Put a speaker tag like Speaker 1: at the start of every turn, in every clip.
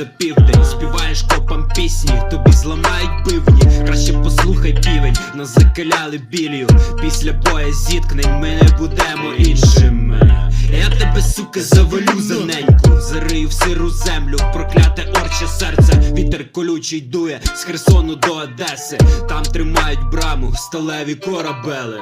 Speaker 1: за південь. Співаєш копам пісні, тобі зламають бивні. Краще послухай півень, нас закаляли білію. Після боя зіткнень ми не будемо іншими. Я тебе, сука, завалю за зарию в сиру землю, прокляте орче серце, вітер колючий дує з Херсону до Одеси. Там тримають браму, сталеві корабели.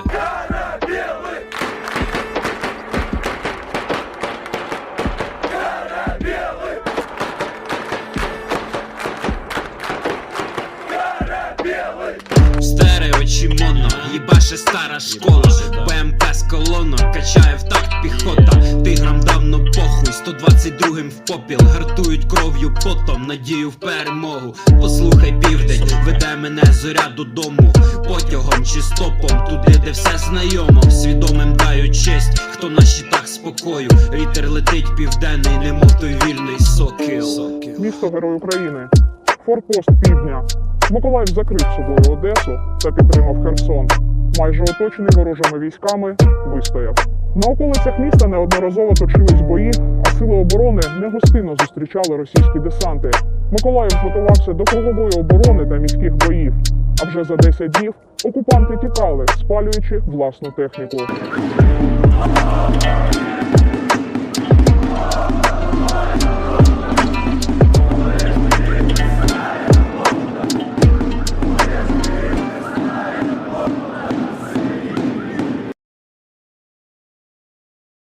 Speaker 1: Стерео чимоно, їбаше стара школа. БМП з колонок, качає в такт піхота. Тиграм давно похуй, 122-м в попіл. Гартують кров'ю потом, надію в перемогу. Послухай південь, веде мене зоря додому Потягом чи стопом, туди, де все знайомо. Свідомим даю честь, хто на щитах спокою. Вітер летить південний, немов той вільний сокіл.
Speaker 2: Місто Герой України, форпост півдня. Миколаїв закрив собою Одесу та підтримав Херсон. Майже оточений ворожими військами вистояв. На околицях міста неодноразово точились бої, а сили оборони негостинно зустрічали російські десанти. Миколаїв готувався до кругової оборони та міських боїв. А вже за 10 днів окупанти тікали, спалюючи власну техніку.